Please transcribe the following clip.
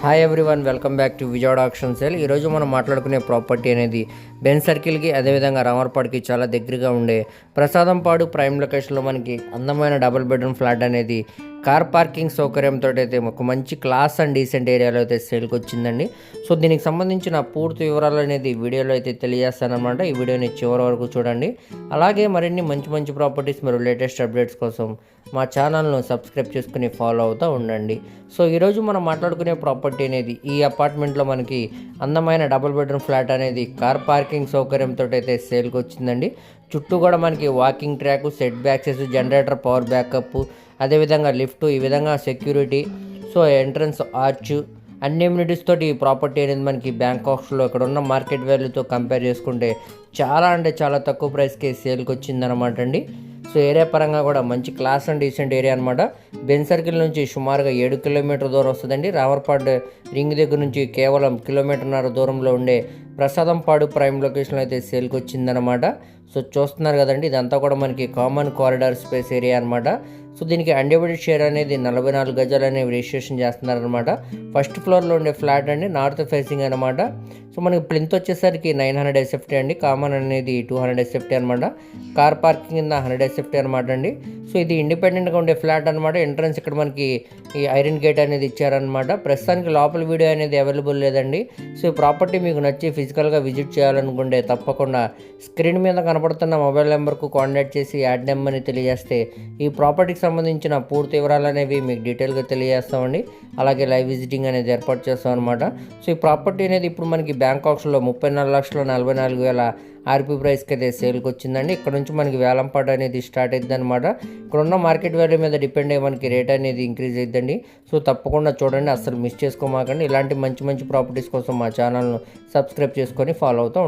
Hi everyone welcome back to Vijayawada auction sale ఈరోజు మనం మాట్లాడుకునే ప్రాపర్టీ అనేది బెన్ సర్కిల్కి అదేవిధంగా రామర్పాడుకి చాలా దగ్గరగా ఉండే ప్రసాదంపాడు ప్రైమ్ లొకేషన్లో మనకి అందమైన డబుల్ బెడ్రూమ్ ఫ్లాట్ అనేది కార్ పార్కింగ్ సౌకర్యంతో అయితే ఒక మంచి క్లాస్ అండ్ డీసెంట్ ఏరియాలో అయితే సేల్కి వచ్చిందండి. సో దీనికి సంబంధించిన పూర్తి వివరాలు అనేది వీడియోలో అయితే తెలియజేస్తానమాట ఈ వీడియోని చివరి వరకు చూడండి. అలాగే మరిన్ని మంచి మంచి ప్రాపర్టీస్ మరియు లేటెస్ట్ అప్డేట్స్ కోసం మా ఛానల్ను సబ్స్క్రైబ్ చేసుకుని ఫాలో అవుతూ ఉండండి. సో ఈరోజు మనం మాట్లాడుకునే ప్రాపర్టీ అనేది ఈ అపార్ట్మెంట్లో మనకి అందమైన డబుల్ బెడ్రూమ్ ఫ్లాట్ అనేది కార్ పార్కింగ్ సౌకర్యంతో అయితే సేల్కి వచ్చిందండి. చుట్టూ కూడా మనకి walking track setbacks generator power backup అదేవిధంగా లిఫ్ట్ ఈ విధంగా సెక్యూరిటీ సో ఎంట్రన్స్ ఆర్చ్ అన్ని తోటి ఈ ప్రాపర్టీ అనేది మనకి బ్యాంకాక్స్లో ఇక్కడ ఉన్న మార్కెట్ వాల్యూతో కంపేర్ చేసుకుంటే చాలా అంటే చాలా తక్కువ ప్రైస్కి సేల్కి వచ్చిందనమాట అండి. సో ఏరియా పరంగా కూడా మంచి క్లాస్ అండ్ డీసెంట్ ఏరియా అనమాట బెన్ సర్కిల్ నుంచి సుమారుగా ఏడు కిలోమీటర్ దూరం వస్తుందండి. రావర్పాడ్ రింగ్ దగ్గర నుంచి కేవలం కిలోమీటర్న్నర దూరంలో ఉండే ప్రసాదంపాడు ప్రైమ్ లొకేషన్లో అయితే సేల్కి వచ్చిందనమాట సో చూస్తున్నారు కదండి ఇదంతా కూడా మనకి కామన్ కారిడార్ స్పేస్ ఏరియా అనమాట సో దీనికి అన్డివైడెడ్ షేర్ అనేది నలభై నాలుగు గజాలు అనేవి రిజిస్ట్రేషన్ చేస్తున్నారనమాట ఫస్ట్ ఫ్లోర్లో ఉండే ఫ్లాట్ అండి నార్త్ ఫేసింగ్ అనమాట సో మనకి ప్లింత్ వచ్చేసరికి నైన్ హండ్రెడ్ ఎస్ఎఫ్టీ అండి. కామన్ అనేది టూ హండ్రెడ్ ఎస్ఎఫ్టీ అనమాట కార్ పార్కింగ్ కింద హండ్రెడ్ ఎస్ఎఫ్టీ అనమాట అండి. సో ఇది ఇండిపెండెంట్గా ఉండే ఫ్లాట్ అనమాట ఎంట్రన్స్ ఇక్కడ మనకి ఈ ఐరన్ గేట్ అనేది ఇచ్చారనమాట ప్రస్తుతానికి లోపల వీడియో అనేది అవైలబుల్ లేదండి. సో ఈ ప్రాపర్టీ మీకు నచ్చి ఫిజికల్గా విజిట్ చేయాలనుకుంటే తప్పకుండా స్క్రీన్ మీద కనపడుతున్న మొబైల్ నెంబర్కు కాంటాక్ట్ చేసి యాడ్ నెంబర్ని తెలియజేస్తే ఈ ప్రాపర్టీకి సంబంధించిన పూర్తి వివరాలు అనేవి మీకు డీటెయిల్గా తెలియజేస్తామండి. అలాగే లైవ్ విజిటింగ్ అనేది ఏర్పాటు చేస్తాం అనమాట సో ఈ ప్రాపర్టీ అనేది ఇప్పుడు మనకి బ్యాంకాక్స్లో ముప్పై నాలుగు లక్షల నలభై నాలుగు వేల ఆర్పీ ప్రైస్కి అయితే సేల్కి వచ్చిందండి ఇక్కడ నుంచి మనకి వేలంపాట అనేది స్టార్ట్ అవుతుంది అనమాట ఇక్కడ ఉన్న మార్కెట్ వాల్యూ మీద డిపెండ్ అయ్యి మనకి రేట్ అనేది ఇంక్రీజ్ అయిద్దండి. సో తప్పకుండా చూడండి అసలు మిస్ చేసుకోమాకండి. ఇలాంటి మంచి మంచి ప్రాపర్టీస్ కోసం మా ఛానల్ను సబ్స్క్రైబ్ చేసుకొని ఫాలో అవుతాం